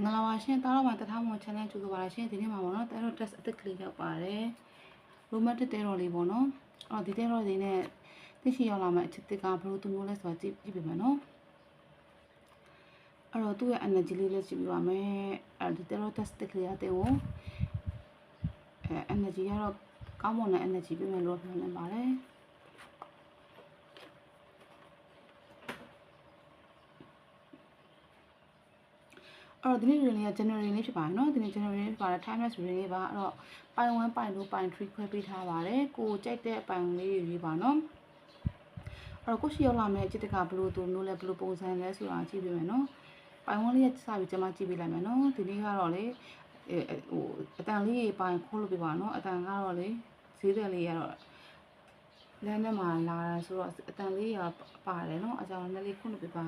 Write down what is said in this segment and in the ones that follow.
မင်္ဂလာပါရှင်တားတော့မှာတထားမွန် channel ကြိုဆိုပါရရှင်ဒီနေ့မှာပေါ့နော်တဲတော့ test အသစ်ကလေးရောက်ပါတယ် romantic တဲတော့လေးပေါ့နော်အော်ဒီတဲတော့လေးနဲ့သိရှိရောက်လာမယ့်အချက်တစ်ကဘယ်လိုသူမျိုးလဲဆိုတာကြည့်ကြည့်ပြမယ်နော်အဲ့တော့သူ့ရဲ့ energy လေးလက်ကြည့်ပြပါမယ်အဲ့ဒီတဲတော့ test တစ်ကလေးရတဲ့ကိုအဲ energy ကတော့ကောင်းမွန်တဲ့ energy ပြမယ်လို့ပြောနေပါတယ် အဲ့တော့ဒီနေ့ reading လေးက January လေးဖြစ်ပါတယ်เนาะဒီနေ့ January လေးဖြစ်ပါတယ် timeless reading လေးပါအဲ့တော့ပိုင်1ပိုင်2ပိုင်3ခွဲပေးထားပါတယ်ကိုကြိုက်တဲ့ပိုင်လေးတွေရေးပါเนาะအဲ့တော့ကိုရှိရောက်လာမယ့်จิตကဘလို့သူမျိုးလဲဘလို့ပုံစံလဲဆိုတာကြည့်ပေးမယ်เนาะပိုင်1လေးကစပြီးကျွန်မကြည့်ပေးလိုက်မယ်เนาะဒီနေ့ကတော့လေအဲဟိုအတန်လေးပိုင်ခိုးလို့ပြပါเนาะအတန်ကတော့လေဈေးတယ်လေးကတော့လမ်းထဲမှာလာတာဆိုတော့အတန်လေးရပါတယ်เนาะအကြောင်းလည်းလေးခုလို့ပြပါ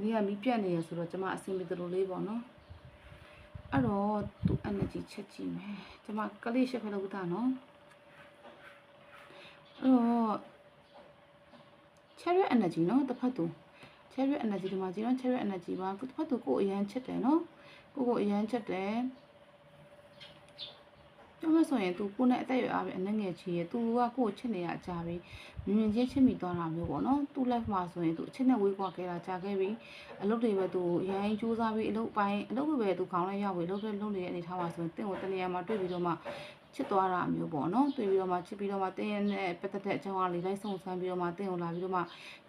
ဒီနေ့ကမီးပြတ်နေရဆိုတော့ကျွန်မအဆင်ပြေသလိုလေးပေါ့နော်အဲ့တော့သူ energy ချက်ကြည့်မယ်ကျွန်မကလေးရှက်ဖလို့တာနော်အဲ့တော့ cherry energy နော်တစ်ဖက်သူ cherry energy ဒီမှာကြည့်နော် cherry energy ပါတစ်ဖက်သူကိုယ်အရန်ချက်တယ်နော်ကိုကိုအရန်ချက်တယ် ပြောမဆိုရင် तू ကိုနဲ့အသက်အရွယ်အားပဲအနှငယ်ချီရဲ့ तू ကကိုကိုချစ်နေရအကြပြီမြင်မြင်ချင်းချစ်မိသွားတာမျိုးပေါ့နော် तू life မှာဆိုရင် तू အချစ်နဲ့ဝေးကွာခဲ့တာကြာခဲ့ပြီအလုပ်တွေပဲ तू ရိုင်းစူးစမ်းပြီးအလုပ်ပိုင်းအလုပ်တွေပဲ तू ခေါင်းလိုက်ရောက်ပြီအလုပ်တွေလုပ်နေတဲ့အနေထားမှာဆိုရင်တင့်ကိုတနေရာမှာတွေ့ပြီးတော့မှ ချစ်သွားတာမျိုးပေါ့နော်တွေ့ပြီးတော့မှချစ်ပြီးတော့မှတင်းရဲ့နဲ့ပတ်သက်တဲ့အကြောင်းအရာလေးလိုက်ဆုံးဆန်းပြီးတော့မှတင်းကိုလာပြီးတော့မှ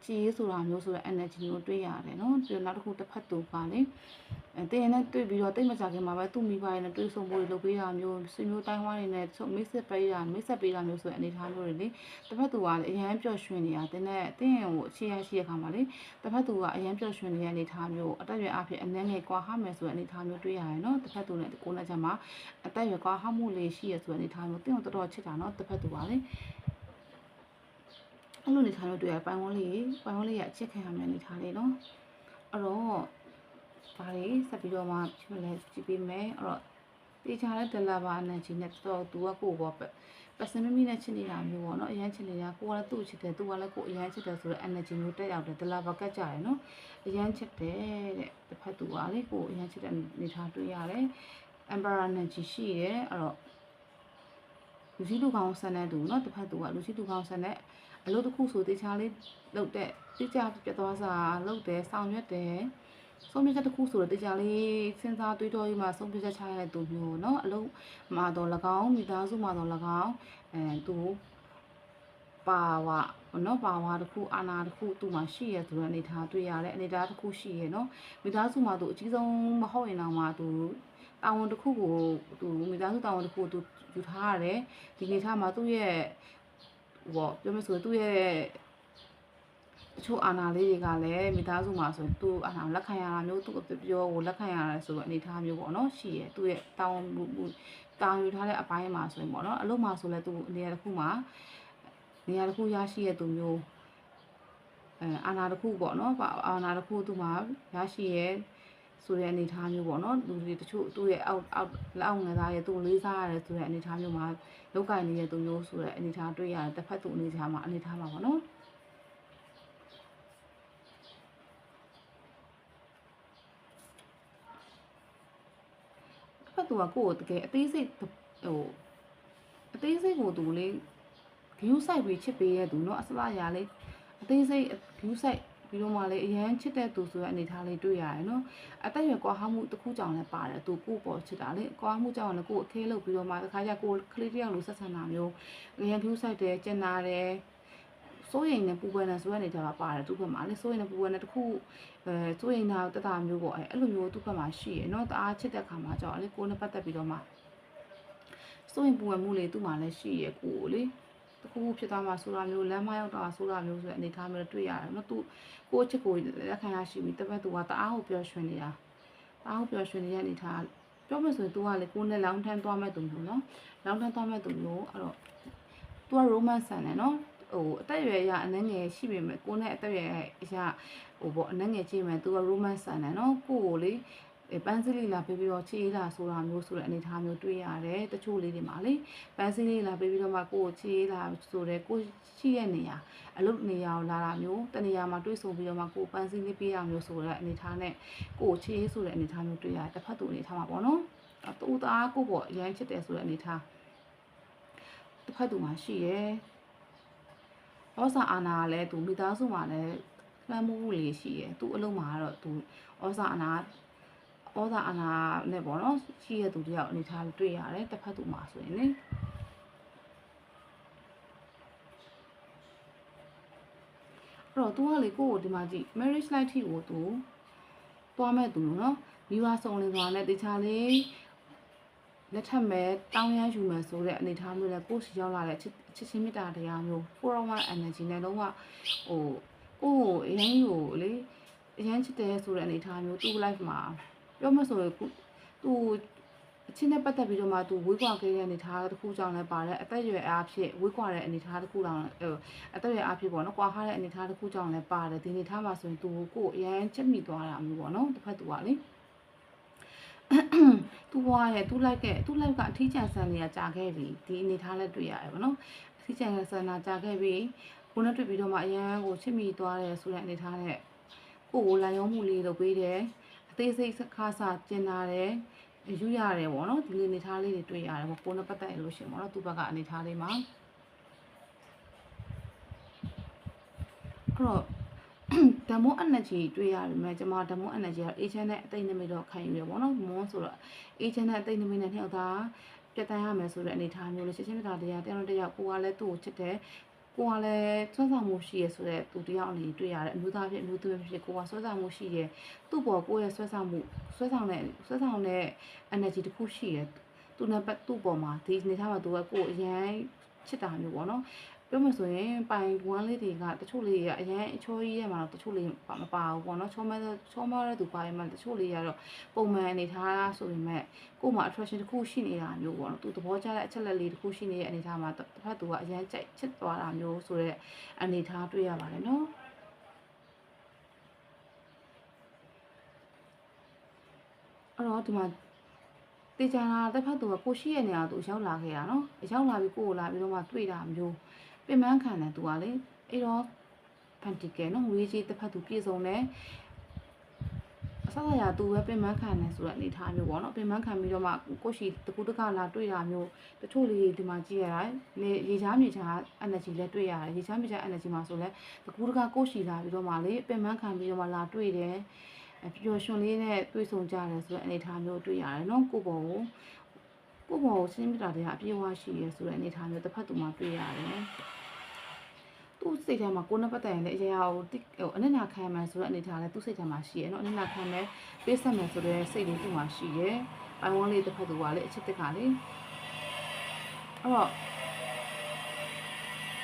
ချီးဆိုတာမျိုးဆိုတဲ့ energy မျိုးတွေ့ရတယ်နော်ပြီးတော့နောက်တစ်ခုတစ်ဖက်သူပါလေအဲတင်းရဲ့နဲ့တွေ့ပြီးတော့တိတ်မကြခင်မှာပဲသူ့မိဘရဲ့နဲ့တွေ့ဆုံဖို့လုပ်ပေးတာမျိုးဆွေမျိုးတိုင်းဝိုင်းတွေနဲ့မိတ်ဆက်ပေးတာမိတ်ဆက်ပေးတာမျိုးဆိုတဲ့အနေထားမျိုးတွေလေတစ်ဖက်သူကလည်းအရန်ပျော့ရွှင်နေတာတင်းနဲ့တင်းရဲ့ကိုအခြေရရှိရခါမှာလေတစ်ဖက်သူကအရန်ပျော့ရွှင်နေတဲ့အနေထားမျိုးအတက်ရွယ်အဖြစ်အနှဲငယ်ကွာဟမယ်ဆိုတဲ့အနေထားမျိုးတွေ့ရတယ်နော်တစ်ဖက်သူနဲ့ကိုယ်နဲ့ချက်မှာအတက်ရွယ်ကွာဟမှုလေးရှိရဆိုတဲ့အနေထားမျိုးတင်းကိုတော်တော်ချစ်တာနော်တစ်ဖက်သူပါလေအဲ့လိုအနေထားမျိုးတွေ့ရပိုင်ဝန်းလေးပိုင်ဝန်းလေးရအချစ်ခံရမယ့်အနေထားလေးနော်အဲ့တော့ဘာလေးဆက်ပြီးတော့မှဖြစ်မလဲကြည့်ပေးမယ်အဲ့တော့တေချာတဲ့ဒလာဘာအနန်ကြီးနဲ့တော့သူကကိုပေါ့ပတ်စမမီနဲ့ချစ်နေတာမျိုးပေါ့နော်အရန်ချစ်နေတာကိုကလည်းသူ့ချစ်တယ်သူကလည်းကိုအရန်ချစ်တယ်ဆိုတော့ energy မျိုးတက်ရောက်တယ်ဒလာဘာကတ်ကြတယ်နော်အရန်ချစ်တယ်တဲ့တစ်ဖက်သူကလေကိုအရန်ချစ်တဲ့အနေထားတွေ့ရတယ် emperor energy ရှိတယ်အဲ့တော့ လူကြီးလူကောင်းဆန်တဲ့သူเนาะတစ်ဖက်သူကလူကြီးလူကောင်းဆန်တဲ့အလုပ်တစ်ခုဆိုတေချာလေးလုပ်တဲ့တေချာပြတ်သွားစားလုပ်တယ်ဆောင်ရွက်တယ်ဆုံးဖြတ်ချက်တစ်ခုဆိုတော့တေချာလေးစဉ်းစားတွေးတောပြီးမှဆုံးဖြတ်ချက်ချရတဲ့သူမျိုးเนาะအလုပ်မှာတော့၎င်းမိသားစုမှာတော့၎င်းအဲသူပါဝါเนาะပါဝါတစ်ခုအာနာတစ်ခုသူ့မှာရှိရဆိုတဲ့အနေထားတွေ့ရတဲ့အနေထားတစ်ခုရှိရเนาะမိသားစုမှာသူအကြီးဆုံးမဟုတ်ရင်တော့မှသူ တာဝန်တစ်ခုကိုသူမိသားစုတာဝန်တစ်ခုကိုသူယူထားရတယ်ဒီနေထားမှာသူ့ရဲ့ဟောပြောမဆိုသူ့ရဲ့တချို့အာဏာလေးတွေကလည်းမိသားစုမှာဆိုရင်သူ့အာဏာလက်ခံရတာမျိုးသူ့အပြောကိုလက်ခံရတာဆိုတော့အနေထားမျိုးပေါ့နော်ရှိရသူ့ရဲ့တာဝန်မှုတာဝန်ယူထားတဲ့အပိုင်းမှာဆိုရင်ပေါ့နော်အလုပ်မှာဆိုလဲသူနေရာတစ်ခုမှာနေရာတစ်ခုရရှိရသူမျိုးအဲအာဏာတစ်ခုပေါ့နော်အာဏာတစ်ခုသူ့မှာရရှိရဲ ဆိုတဲ့အနေအထားမျိုးပေါ့နော်လူတွေတချို့သူ့ရဲ့အောက်အောက်လက်အောက်ငယ်သားရဲ့သူ့လေးစားရတယ်ဆိုတဲ့အနေအထားမျိုးမှာလောက်ကင်နေတဲ့သူမျိုးဆိုတဲ့အနေအထားတွေ့ရတယ်တစ်ဖက်သူအနေအထားမှာအနေအထားမှာပေါ့နော်တစ်ဖက်သူကကိုယ့်ကိုတကယ်အသေးစိတ်ဟိုအသေးစိတ်ကိုသူလေး view site ပြီးချစ်ပေးရသူเนาะအစလာရာလေးအသေးစိတ် view site ပြီးတော့မှလည်းအရန်ချစ်တဲ့သူဆိုတဲ့အနေထားလေးတွေ့ရတယ်နော်အသက်အရွယ်ကွာဟမှုတစ်ခုကြောင့်လည်းပါတယ်သူကိုပေါ်ချစ်တာလေကွာမှုကြောင့်လည်းကိုအခဲလုပ်ပြီးတော့မှတစ်ခါကျကိုကလေးတယောက်လိုဆက်ဆံတာမျိုးအရန် view site တယ်ကျင်နာတယ်စိုးရိမ်နေပူပန်နေဆိုတဲ့အနေထားပါတယ်သူ့ဘက်မှာလေစိုးရိမ်နေပူပန်နေတခုအဲစိုးရိမ်တာတတမျိုးပေါ့အဲအဲ့လိုမျိုးသူ့ဘက်မှာရှိရနော်တအားချစ်တဲ့ခါမှာကြောင့်လေကိုနဲ့ပတ်သက်ပြီးတော့မှစိုးရိမ်ပူပန်မှုလေးသူ့မှာလည်းရှိရကိုလေ တခုခုဖြစ်သွားမှဆိုတာမျိုးလမ်းမရောက်တော့ဆိုတာမျိုးဆိုတဲ့အနေထားမျိုးတွေ့ရတယ်နော်သူကိုချစ်ကိုလက်ခံရရှိပြီးတပတ်သူကတအားကိုပျော်ရွှင်နေတာတအားကိုပျော်ရွှင်နေတဲ့အနေထားပြောမှဆိုရင် तू ကလေကိုနဲ့လောင်းထမ်းသွားမဲ့သူမျိုးနော်လောင်းထမ်းသွားမဲ့သူမျိုးအဲ့တော့ तू က romance ဆန်တယ်နော်ဟိုအသက်အရွယ်အရအနှငယ်ရှိပေမဲ့ကိုနဲ့အသက်အရွယ်အရဟိုပေါ့အနှငယ်ကြည့်မယ် तू က romance ဆန်တယ်နော်ကိုကိုလေ အဲ ပန်းစည်းလေးလာပေးပြီးတော့ချေးလာဆိုတာမျိုးဆိုတဲ့အနေအထားမျိုးတွေ့ရတယ်တချို့လေးတွေမှာလေပန်းစည်းလေးလာပေးပြီးတော့မှကိုယ်ချေးလာဆိုတဲ့ကိုရှိရဲ့နေရာအလုပ်နေရာကိုလာတာမျိုးတနေရာမှာတွေ့ဆုံပြီးတော့မှကိုယ်ပန်းစည်းလေးပေးရမျိုးဆိုတဲ့အနေအထားနဲ့ကိုယ်ချေးဆိုတဲ့အနေအထားမျိုးတွေ့ရတယ်တစ်ဖက်သူအနေအထားမှာပေါ့နော်တူသားကိုပေါ့အရင်ချစ်တယ်ဆိုတဲ့အနေအထားတစ်ဖက်သူမှာရှိရဲ့ဩစာအာနာကလည်းသူမိသားစုမှာလည်းလွှမ်းမိုးမှုလေးရှိရဲ့သူ့အလုံးမှာကတော့သူဩစာအာနာ ဩစာအာနာနဲ့ပေါ့နော်ရှိရဲ့သူတယောက်အနေထားတွေ့ရတယ်တစ်ဖက်သူမှာဆိုရင်လေအဲ့တော့ तू ကလေကိုယ့်ကိုဒီမှာကြည့် marriage life ထိကို तू သွားမဲ့သူနော်မိဘဆုံးလင်းသွားနဲ့တခြားလေးလက်ထပ်မဲ့တောင်းရမ်းယူမယ်ဆိုတဲ့အနေအထားမျိုးနဲ့ကိုယ်စီရောက်လာတဲ့ချစ်ချစ်ချင်းမေတ္တာတရားမျိုး401 energy နဲ့လုံးဝဟိုကိုယ့်ကိုအရင်ကိုလေအရင်ချစ်တယ်ဆိုတဲ့အနေအထားမျိုးသူ့ life မှာ ပြောမှဆိုရင်သူအချင်းနဲ့ပတ်သက်ပြီးတော့မှသူဝေးကွာခဲ့တဲ့အနေအထားတစ်ခုကြောင့်လည်းပါတယ်အသက်အရွယ်အားဖြင့်ဝေးကွာတဲ့အနေအထားတစ်ခုတောင်အသက်အရွယ်အားဖြင့်ပေါ့နော်ကွာဟားတဲ့အနေအထားတစ်ခုကြောင့်လည်းပါတယ်ဒီအနေအထားမှာဆိုရင်သူကိုယ်အရင်ချစ်မိသွားတာမျိုးပေါ့နော်တစ်ဖက်သူကလေသူ့ဘဝရဲ့သူ့လိုက်တဲ့သူ့လိုက်ကအထီးကျန်ဆန်နေတာကြာခဲ့ပြီဒီအနေထားလည်းတွေ့ရတယ်ဗောနော်အထီးကျန်ဆန်တာကြာခဲ့ပြီကိုနဲ့တွေ့ပြီးတော့မှအရန်ကိုချစ်မိသွားတယ်ဆိုတဲ့အနေထားနဲ့ကိုကိုလန်ရုံးမှုလေးလုပ်ပေးတယ်အ သေးစိတ်ခါစားကျင်လာတယ်ယူရတယ်ဗောနော်ဒီလိုအနေထားလေးတွေတွေ့ရတယ်ဗောကိုနဲ့ပတ်သက်လို့ရှင်ဗောနော်သူ့ဘက်ကအနေထားလေးမှာအဲ့တော့ဓမ္မ energy တွေ့ရပြီမဲ့ကျွန်မဓမ္မ energy က agent နဲ့အသိနမိတ်တော့ခံယူရပေါ့နော်မွန်းဆိုတော့ agent နဲ့အသိနမိတ်နဲ့နှစ်ယောက်သားပြတ်တန်းရမယ်ဆိုတဲ့အနေအထားမျိုးလေးချက်ချင်းမြတ်တရားတရားတယောက်ကိုကလည်းသူ့ကိုချစ်တယ် ကိုကလည်းဆွမ်းဆောင်မှုရှိရဆိုတဲ့သူတယောက်အနေနဲ့တွေ့ရတယ်အမျိုးသားဖြစ်အမျိုးသမီးဖြစ်ကိုကဆွမ်းဆောင်မှုရှိရသူ့ပေါ်ကိုရဲ့ဆွမ်းဆောင်မှုဆွမ်းဆောင်တဲ့ဆွမ်းဆောင်တဲ့ energy တစ်ခုရှိရသူနဲ့ပတ်သူ့ပေါ်မှာဒီအနေထားမှာသူကကိုအရင်ချစ်တာမျိုးပေါ့နော် ပြောမှဆိုရင်ပိုင်ဝမ်းလေးတွေကတချို့လေးတွေကအရင်အချောကြီးထဲမှာတော့တချို့လေးမပါဘူးပေါ့နော်ချောမဲချောမဲတဲ့သူပါရင်မှတချို့လေးကတော့ပုံမှန်အနေထားဆိုပေမဲ့ကို့မှာ attraction တစ်ခုရှိနေတာမျိုးပေါ့နော်သူသဘောကျတဲ့အချက်လက်လေးတစ်ခုရှိနေတဲ့အနေထားမှာတစ်ဖက်သူကအရင်ကြိုက်ချစ်သွားတာမျိုးဆိုတဲ့အနေထားတွေ့ရပါတယ်နော်အဲ့တော့ဒီမှာတေချာလာတစ်ဖက်သူကကိုရှိရဲ့နေရာသူရောက်လာခဲ့တာနော်ရောက်လာပြီးကိုကိုလာပြီးတော့မှတွေ့တာမျိုး ပင်ပန်းခံတယ်သူကလေအဲ့တော့ဖန်တီကဲနော်ငွေကြီးတစ်ဖက်သူပြေဆုံးတယ်အဆောက်အရာသူပဲပင်ပန်းခံတယ်ဆိုတဲ့အနေထားမျိုးပေါ့နော်ပင်ပန်းခံပြီးတော့မှကိုရှိတကူတကလာတွေ့တာမျိုးတချို့လေးဒီမှာကြည့်ရတာလေရေချားမြေချား energy လည်းတွေ့ရတယ်ရေချားမြေချား energy မှာဆိုလဲတကူတကကိုရှိလာပြီးတော့မှလေပင်ပန်းခံပြီးတော့မှလာတွေ့တယ်ပျော်ရွှင်လေးနဲ့တွေ့ဆုံကြတယ်ဆိုတဲ့အနေအထားမျိုးတွေ့ရတယ်နော်ကိုပေါ်ကိုကိုပေါ်ကိုစဉ်းမြတာတွေကအပြည့်အဝရှိရဲဆိုတဲ့အနေအထားမျိုးတစ်ဖက်သူမှတွေ့ရတယ် သူ့စိတ်ထဲမှာကိုယ်နဲ့ပတ်သက်ရင်လည်းအရာကိုဟိုအနစ်နာခံမှဆိုတဲ့အနေထားလည်းသူ့စိတ်ထဲမှာရှိရယ်နော်အနစ်နာခံမှပေးဆက်မှဆိုတဲ့စိတ်လေးသူ့မှာရှိရယ်အိုင်ဝမ်လေးတစ်ဖက်သူကလည်းအချစ်တက်ကလည်းအဲ့တော့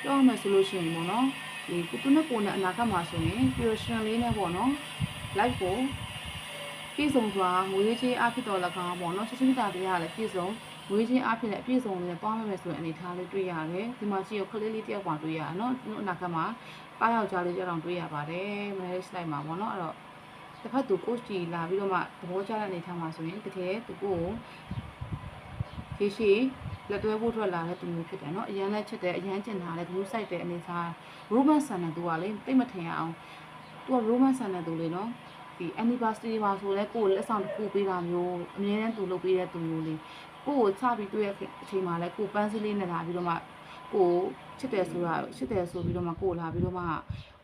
ပြောမှဆိုလို့ရှိရင်ပေါ့နော်ဒီကိုသူနဲ့ကိုယ်နဲ့အနာဂတ်မှာဆိုရင် pure လေးနဲ့ပေါ့နော် live ကိုပြည့်စုံစွာငွေကြေးအဖြစ်တော်၎င်းပေါ့နော်ချက်ချင်းတာတရားလည်းပြည့်စုံ ငွေချင်းအဖြစ်လည်းပြည့်စုံနေပေါင်းမယ်ဆိုတဲ့အနေအထားလေးတွေ့ရတယ်ဒီမှာကြည့်ရခလေးလေးတယောက်ပါတွေ့ရနော်ဒီအနာကမှာပါယောက်ကြားလေးကြောက်တွေ့ရပါတယ် marriage life မှာပေါ့နော်အဲ့တော့တစ်ဖက်သူကိုချီလာပြီးတော့မှသဘောကျတဲ့အနေထားမှာဆိုရင်တကယ်သူကိုရေရှိလက်တွဲဖို့ထွက်လာတဲ့သူမျိုးဖြစ်တယ်နော်အရန်လည်းချစ်တယ်အရန်ကျင်တာလည်း group site တဲ့အနေထား romance ဆန်တဲ့သူကလေတိတ်မထင်ရအောင်သူက romance ဆန်တဲ့သူလေနော်ဒီ anniversary မှာဆိုလဲကိုယ်လက်ဆောင်တစ်ခုပေးတာမျိုးအမြဲတမ်းသူလုပ်ပေးတဲ့သူမျိုးလေး ကိုယ်ကိုချပြီးတွေ့ရတဲ့အချိန်မှာလဲကိုယ်ပန်းစည်းလေးနဲ့လာပြီးတော့မှကိုချစ်တယ်ဆိုတာချစ်တယ်ဆိုပြီးတော့မှကိုယ်လာပြီးတော့မှ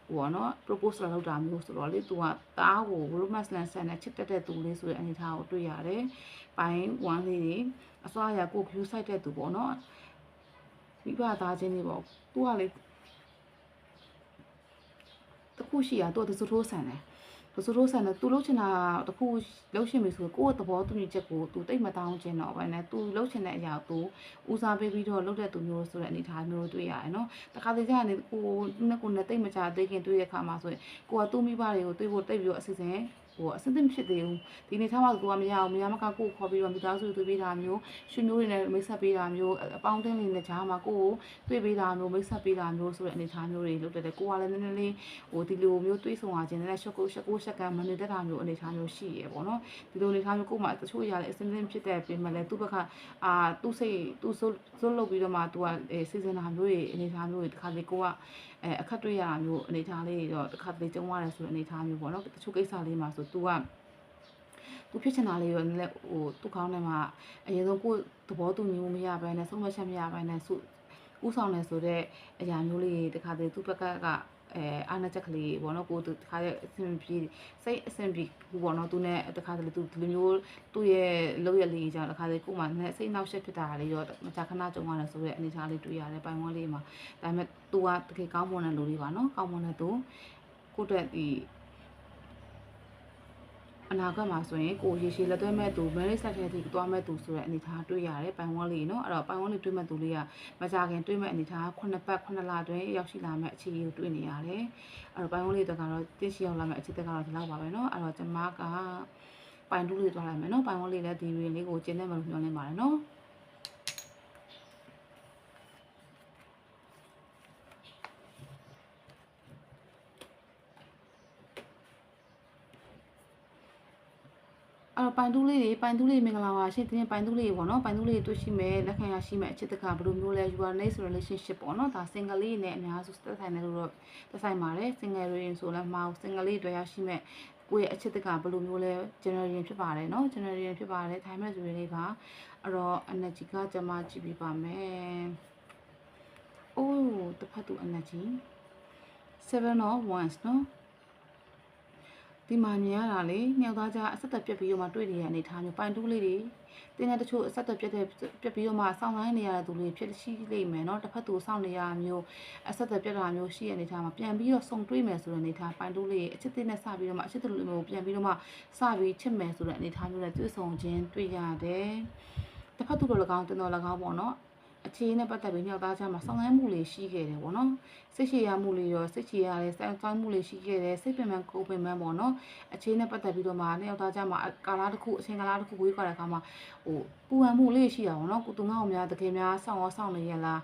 ဟိုပေါ့နော် propose လုပ်တာမျိုးဆိုတော့လေသူကတားကို romance လန်ဆန်နဲ့ချစ်တတ်တဲ့သူလေးဆိုတဲ့အနေထားကိုတွေ့ရတယ်။ပိုင်း1လေးတွေအစွာရကို view site တဲ့သူပေါ့နော်။မိဘသားချင်းတွေပေါ့သူကလေ တခုရှိရတော့သူစထိုးဆန်တယ်ပစိုးထိုးဆန်တယ်သူလှုပ်ချင်တာတခုလှုပ်ရှင်ပြီဆိုကိုယ့်ရဲ့သဘောတူညီချက်ကိုသူတိတ်မတောင်းချင်တော့ဘာနဲ့သူလှုပ်ချင်တဲ့အရာကိုဦးစားပေးပြီးတော့လှုပ်တဲ့သူမျိုးဆိုတဲ့အနေအထားမျိုးတွေ့ရတယ်နော်တခါတလေကျရင်ကိုနဲ့ကိုနဲ့တိတ်မကြသေးခင်တွေ့တဲ့ခါမှာဆိုရင်ကိုကသူ့မိဘတွေကိုတွေ့ဖို့တိတ်ပြီးတော့အစီအစဉ် ဟိုအစသင့်ဖြစ်သေးဘူးဒီနေထားမှာကိုကမရအောင်မရမကကိုခေါ်ပြီးတော့မိသားစုတွေ့ပေးတာမျိုးရွှေမျိုးတွေနဲ့မိတ်ဆက်ပေးတာမျိုးအပေါင်းအသင်းလေးနဲ့ကြားမှာကိုကိုတွေ့ပေးတာမျိုးမိတ်ဆက်ပေးတာမျိုးဆိုတဲ့အနေအထားမျိုးတွေလုပ်တယ်ကိုကလည်းနည်းနည်းလေးဟိုဒီလိုမျိုးတွေးဆုံရခြင်းနဲ့ရှက်ကိုရှက်ကိုရှက်ကမနေတတ်တာမျိုးအနေအထားမျိုးရှိရပေါ့နော်ဒီလိုအနေအထားမျိုးကိုမှတချို့အရာလည်းအစင်းစင်းဖြစ်တဲ့ပြင်မဲ့လည်းသူ့ဘက်ကအာသူ့စိတ်သူ့စိုးစိုးလုပ်ပြီးတော့မှသူကစီစဉ်တာမျိုးတွေအနေအထားမျိုးတွေတခါလေကိုက အဲအခက်တွေ့ရတာမျိုးအနေအထားလေးတွေတော့တခါတလေကြုံရတယ်ဆိုတဲ့အနေအထားမျိုးပေါ့နော်တချို့ကိစ္စလေးမှာဆိုသူကသူဖြစ်ချင်တာလေးရောလည်းဟိုသူ့ကောင်းထဲမှာအရင်ဆုံးကိုယ်သဘောတူညီမှုမရဘဲနဲ့ဆုံးမချက်မရဘဲနဲ့စုဥဆောင်နေဆိုတဲ့အရာမျိုးလေးတခါတလေသူ့ဘက်ကက အဲအာနာချက်ကလေးပေါ့နော်ကိုသူတခါရဲ့အဆင်ပြေစိတ်အဆင်ပြေဘူးပေါ့နော်သူနဲ့တခါတလေသူဒီလိုမျိုးသူ့ရဲ့လောက်ရလေးကြောင့်တခါတလေကိုမှနဲ့စိတ်နှောက်ယှက်ဖြစ်တာလေးရောမကြာခဏကြုံရတယ်ဆိုတဲ့အနေအထားလေးတွေ့ရတယ်ပိုင်ဝန်းလေးမှာဒါပေမဲ့သူကတကယ်ကောင်းမွန်တဲ့လူလေးပါနော်ကောင်းမွန်တဲ့သူကိုယ့်အတွက်ဒီ အနာဂတ်မှာဆိုရင်ကိုရေရှည်လက်သွဲမဲ့သူ marriage set ထဲထိသွားမဲ့သူဆိုတဲ့အနေအထားတွေ့ရတယ်ပိုင်ဝန်းလေးနော်အဲ့တော့ပိုင်ဝန်းလေးတွေ့မဲ့သူလေးကမကြခင်တွေ့မဲ့အနေအထား9ပတ်9လအတွင်းရောက်ရှိလာမဲ့အခြေအနေကိုတွေ့နေရတယ်အဲ့တော့ပိုင်ဝန်းလေးတော့ကတော့တင့်ရှိရောက်လာမဲ့အခြေသက်ကတော့ဒီလောက်ပါပဲနော်အဲ့တော့ကျမကပိုင်တူးလေးသွားလိုက်မယ်နော်ပိုင်ဝန်းလေးလည်းဒီရင်လေးကိုကျင်းနေမှလို့ညွှန်နေပါတယ်နော် အဲ့တော့ပိုင်တူးလေးတွေပိုင်တူးလေးမင်္ဂလာပါရှင်တင်းပိုင်တူးလေးပေါ့နော်ပိုင်တူးလေးတွေ့ရှိမယ်လက်ခံရရှိမယ်အချစ်တကဘယ်လိုမျိုးလဲ you are nice relationship ပေါ့နော်ဒါ single လေးနဲ့အများစုသက်ဆိုင်တယ်လို့တော့သက်ဆိုင်ပါတယ် single တွေဆိုလည်းမအောင် single လေးတွေ့ရရှိမယ်ကိုယ့်ရဲ့အချစ်တကဘယ်လိုမျိုးလဲ generation ဖြစ်ပါတယ်နော် generation ဖြစ်ပါတယ်ထိုင်မဲ့ဆိုရင်လေးပါအဲ့တော့ energy ကကျွန်မကြည့်ပြပါမယ်အိုးတစ်ဖက်သူ energy 7 of wands နော် ဒီမှာမြင်ရတာလေညောက်သားကြအဆက်သက်ပြက်ပြီးတော့မှတွေ့နေရတဲ့အနေထားမျိုးပိုင်တူးလေးတွေတင်းတဲ့တချို့အဆက်သက်ပြက်တဲ့ပြက်ပြီးတော့မှစောင့်လိုက်နေရတဲ့သူတွေဖြစ်ရှိလိမ့်မယ်เนาะတစ်ဖက်သူစောင့်နေရတာမျိုးအဆက်သက်ပြက်တာမျိုးရှိတဲ့အနေထားမှာပြန်ပြီးတော့စုံတွေ့မယ်ဆိုတဲ့အနေထားပိုင်တူးလေးအချစ်တင်နဲ့စပြီးတော့မှအချစ်တူမျိုးပြန်ပြီးတော့မှစပြီးချစ်မယ်ဆိုတဲ့အနေထားမျိုးနဲ့တွေ့ဆုံခြင်းတွေ့ရတယ်တစ်ဖက်သူတို့၎င်းတင်တော်၎င်းပေါ့เนาะ အခြေအနေနဲ့ပတ်သက်ပြီးမြောက်သားချမှာဆောင်ရမ်းမှုလေးရှိခဲ့တယ်ပေါ့နော်စိတ်ရှည်ရမှုလေးရောစိတ်ရှည်ရတယ်စိုင်းဆောင်းမှုလေးရှိခဲ့တယ်စိတ်ပင်ပန်းကိုယ်ပင်ပန်းပေါ့နော်အခြေအနေနဲ့ပတ်သက်ပြီးတော့မှမြောက်သားချမှာကာလာတစ်ခုအချိန်ကာလာတစ်ခုဝေးကြတဲ့အခါမှာဟိုပူပန်မှုလေးရှိတာပေါ့နော်ကိုသူငါ့ကိုများတကယ်များဆောင်းရောဆောင်းနေရလား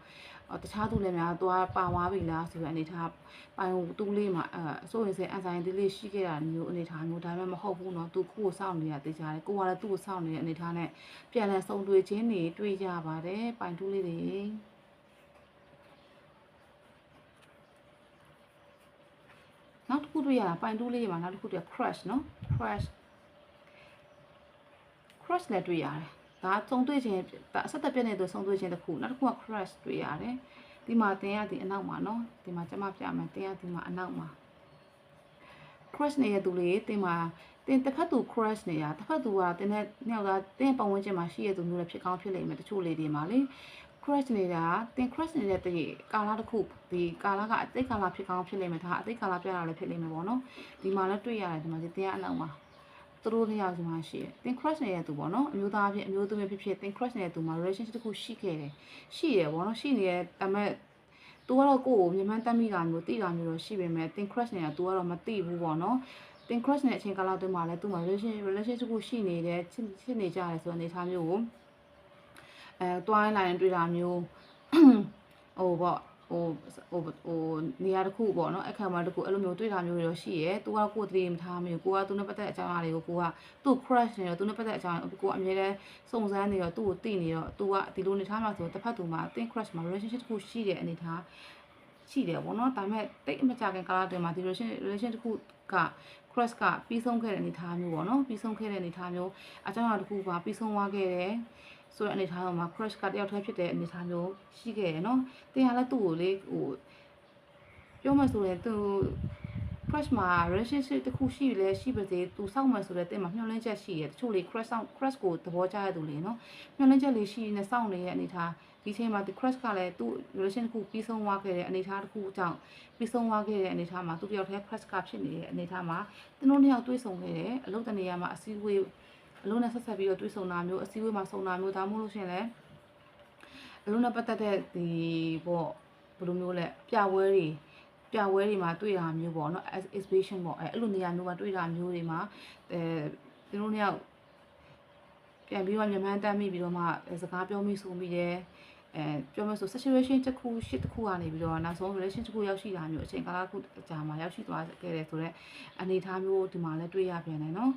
တခြားသူလည်းများသွားပါသွားပြီလားဆိုတဲ့အနေထားပိုင်တူးလေးမှာအဲအစိုးရစဲအန်ဆိုင်ဒီလေးရှိခဲ့တာမျိုးအနေထားမျိုးဒါပေမဲ့မဟုတ်ဘူးเนาะသူကိုကိုစောင့်နေရတေချာတယ်ကိုကလည်းသူ့ကိုစောင့်နေတဲ့အနေထားနဲ့ပြန်လည်ဆုံတွေ့ခြင်းတွေတွေ့ကြပါတယ်ပိုင်တူးလေးတွေနောက်တစ်ခုတွေ့ရတာပိုင်တူးလေးတွေမှာနောက်တစ်ခုတွေ့ crush เนาะ crush crush လည်းတွေ့ရတယ် ဒါသုံးတွေ့ခြင်းဒါအဆက်သက်ပြည့်နေသူသုံးတွေ့ခြင်းတစ်ခုနောက်တစ်ခုက crush တွေ့ရတယ်ဒီမှာတင်ရဒီအနောက်မှာနော်ဒီမှာကျမပြမယ်တင်ရဒီမှာအနောက်မှာ crush နေတဲ့သူလေးတင်မှာတင်တစ်ဖက်သူ crush နေရတစ်ဖက်သူကတင်တဲ့နှစ်ယောက်ကတင်ပတ်ဝန်းကျင်မှာရှိရသူမျိုးလည်းဖြစ်ကောင်းဖြစ်လိမ့်မယ်တချို့လေးတွေမှာလေ crush နေတာတင် crush နေတဲ့တည်းကာလာတစ်ခုဒီကာလာကအသိကာလာဖြစ်ကောင်းဖြစ်လိမ့်မယ်ဒါအသိကာလာပြတာလည်းဖြစ်လိမ့်မယ်ပေါ့နော်ဒီမှာလည်းတွေ့ရတယ်ဒီမှာဒီတင်ရအနောက်မှာ သူတို့နှစ်ယောက်ဒီမှာရှိတယ်။သင် crush နေတဲ့သူပေါ့နော်။အမျိုးသားဖြစ်အမျိုးသမီးဖြစ်ဖြစ်သင် crush နေတဲ့သူမှာ relationship တစ်ခုရှိခဲ့တယ်။ရှိတယ်ပေါ့နော်။ရှိနေတယ်ဒါပေမဲ့ तू ကတော့ကိုယ့်ကိုမြန်မာတက်မိတာမျိုးတိတာမျိုးတော့ရှိပေမဲ့သင် crush နေတာ तू ကတော့မသိဘူးပေါ့နော်။သင် crush နေတဲ့အချိန်ကာလအတွင်းမှာလည်းသူ့မှာ relationship relationship တစ်ခုရှိနေတယ်ချစ်ချစ်နေကြတယ်ဆိုတဲ့အနေအထားမျိုးကိုအဲတွိုင်းလာရင်တွေ့တာမျိုးဟိုပေါ့ဟိုဟိုဟို နေရာတစ်ခုပေါ့နော်အခါမှာတစ်ခုအဲ့လိုမျိုးတွေ့တာမျိုးတွေတော့ရှိရဲ။ तू ကကိုယ်တည်းမထားမျိုးကိုကသူနဲ့ပတ်သက်အကြောင်းအရာတွေကိုကိုကသူ့ crush နေတော့သူနဲ့ပတ်သက်အကြောင်းကိုကအမြဲတမ်းစုံစမ်းနေတော့သူ့ကိုသိနေတော့ तू ကဒီလိုနေထားမှာဆိုတစ်ဖက်သူမှာ think crush မှာ relationship တစ်ခုရှိတဲ့အနေထားရှိတယ်ပေါ့နော်ဒါပေမဲ့တိတ်အမကြခင်ကာလတွင်မှာဒီ relation relation တစ်ခုက crush ကပြီးဆုံးခဲ့တဲ့အနေထားမျိုးပေါ့နော်ပြီးဆုံးခဲ့တဲ့အနေထားမျိုးအကြောင်းအရာတစ်ခုကပြီးဆုံးသွားခဲ့တယ်ဆိုတဲ့အနေအထားမှာ crush ကတယောက်တည်းဖြစ်တဲ့အနေအထားမျိုးရှိခဲ့ရယ်နော်တင်ရလဲသူ့ကိုလေဟို ပြောမှဆိုရင်သူ crush မှာ relationship တစ်ခုရှိလဲရှိပါစေသူစောင့်မှဆိုတဲ့တင်မှာမျှော်လင့်ချက်ရှိရယ်တချို့လေ crush ဆောင် crush ကိုသဘောကျရတဲ့သူလေနော်မျှော်လင့်ချက်လေးရှိနေစောင့်နေတဲ့အနေအထားဒီချိန်မှာဒီ crush ကလည်းသူ့ relation တစ်ခုပြီးဆုံးသွားခဲ့တဲ့အနေအထားတစ်ခုကြောင့်ပြီးဆုံးသွားခဲ့တဲ့အနေအထားမှာသူတယောက်တည်း crush ကဖြစ်နေတဲ့အနေအထားမှာသူတို့နှစ်ယောက်တွေ့ဆုံခဲ့တယ်အလုပ်တနေရာမှာအစည်းအဝေးအလုံးနဲ့ဆက်ဆက်ပြီးတော့တွေးဆုံတာမျိုးအစည်းအဝေးမှာဆုံတာမျိုးဒါမှမဟုတ်လို့ရှိရင်လည်းအလုံးနဲ့ပတ်သက်တဲ့ဒီပေါ့ဘယ်လိုမျိုးလဲပြပွဲတွေ ပြပွဲတွေမှာတွေ့တာမျိုးပေါ့နော် exhibition ပေါ့အဲအဲ့လိုနေရာမျိုးမှာတွေ့တာမျိုးတွေမှာအဲသူတို့နှစ်ယောက်ပြန်ပြီးတော့မြန်မာတမ်းမိပြီးတော့မှစကားပြောမိဆိုမိတယ်အဲပြောမဆို situation တစ်ခုရှစ်တစ်ခုကနေပြီးတော့နောက်ဆုံး relation တစ်ခုရောက်ရှိတာမျိုးအချိန်ကာလတစ်ခုအကြာမှာရောက်ရှိသွားခဲ့တယ်ဆိုတော့အနေအထားမျိုးဒီမှာလည်းတွေ့ရပြန်တယ်နော်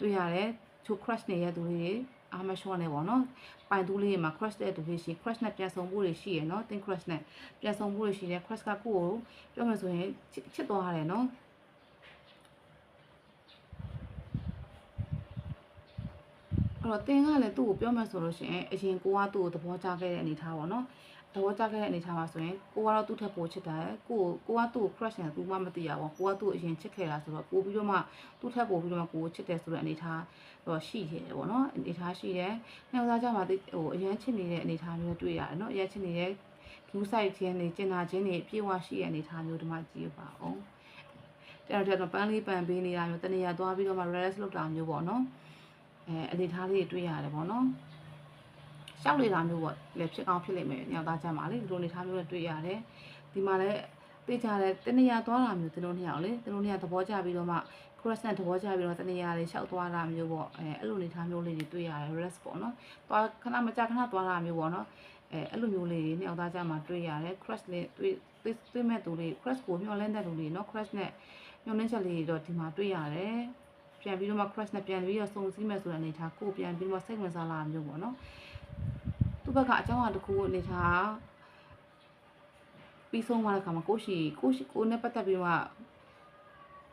တွေ့ရတယ်ချို crush နေတဲ့သူတွေ အာမရှော့နေပေါ့နော်ပိုင်သူလေးမှာ crush တဲ့သူတွေရှိ crush နဲ့ပြန်ဆုံဖို့တွေရှိရယ်နော် think crush နဲ့ပြန်ဆုံဖို့တွေရှိတယ် crush ကကိုယ့်ကိုပြောမှဆိုရင်ချစ်သွားရတယ်နော် အဲ့တော့တင်ကလည်းသူ့ကိုပြောမှဆိုလို့ရှိရင်အရင်ကိုကသူ့ကိုသဘောကျခဲ့တဲ့အနေထားပေါ့နော်သဘောကျခဲ့တဲ့အနေထားမှာဆိုရင်ကိုကတော့သူ့ထက်ပိုချစ်တာကိုကိုကသူ့ကို crush နဲ့သူမှမသိရပါဘူးကိုကသူ့အရင်ချစ်ခဲ့တာဆိုတော့ပိုပြီးတော့မှသူ့ထက်ပိုပြီးတော့မှကိုကိုချစ်တယ်ဆိုတဲ့အနေထားတော့ရှိတယ်ပေါ့နော်အနေထားရှိတယ်နောက်သားကြမှာဟိုအရင်ချစ်နေတဲ့အနေထားမျိုးတွေ့ရတယ်နော်အရင်ချစ်နေတဲ့ view site ချင်းနေကျင်နာချင်းနေပြေဝရှိတဲ့အနေထားမျိုးဒီမှာကြည့်ပါအောင်တော်တော်ပန်းလေးပန်ပေးနေတာမျိုးတနေရာသွားပြီးတော့မှ rest လုပ်တာမျိုးပေါ့နော် အဲအနေထားလေးတွေ့ရတယ်ပေါ့နော်ရှောက်နေတာမျိုးပေါ့လည်းဖြစ်ကောင်းဖြစ်လိမ့်မယ်ညောင်သားချမ်းပါလေဒီလိုအနေထားမျိုးနဲ့တွေ့ရတယ်ဒီမှာလည်းသိကြတယ်တနေရာသွားတာမျိုးသူတို့နှစ်ယောက်လေသူတို့နှစ်ယောက်သဘောကျပြီးတော့မှ cross နဲ့သဘောကျပြီးတော့တနေရာလေးရှောက်သွားတာမျိုးပေါ့အဲအဲ့လိုအနေထားမျိုးလေးတွေတွေ့ရတယ် rest ပေါ့နော်သွားခဏမကြာခဏသွားတာမျိုးပေါ့နော်အဲအဲ့လိုမျိုးလေးတွေနှစ်ယောက်သားကြမှာတွေ့ရတယ် cross လေးတွေ့တွေ့မဲ့သူလေး cross ကိုမျောလင်းတဲ့လူလေးနော် cross နဲ့မျောလင်းချက်လေးတွေတော့ဒီမှာတွေ့ရတယ် ပြန်ပြီးတော့မှ crush နဲ့ပြန်ပြီးတော့စုံစည်းမဲ့ဆိုတဲ့အနေထားကိုပြန်ပြီးတော့စိတ်ဝင်စားလာမျိုးပေါ့နော်သူ့ဘက်ကအကြောင်းအရာတစ်ခုအနေထားပြီးဆုံးသွားတဲ့ခါမှာကိုရှိကိုရှိကိုနဲ့ပတ်သက်ပြီးတော့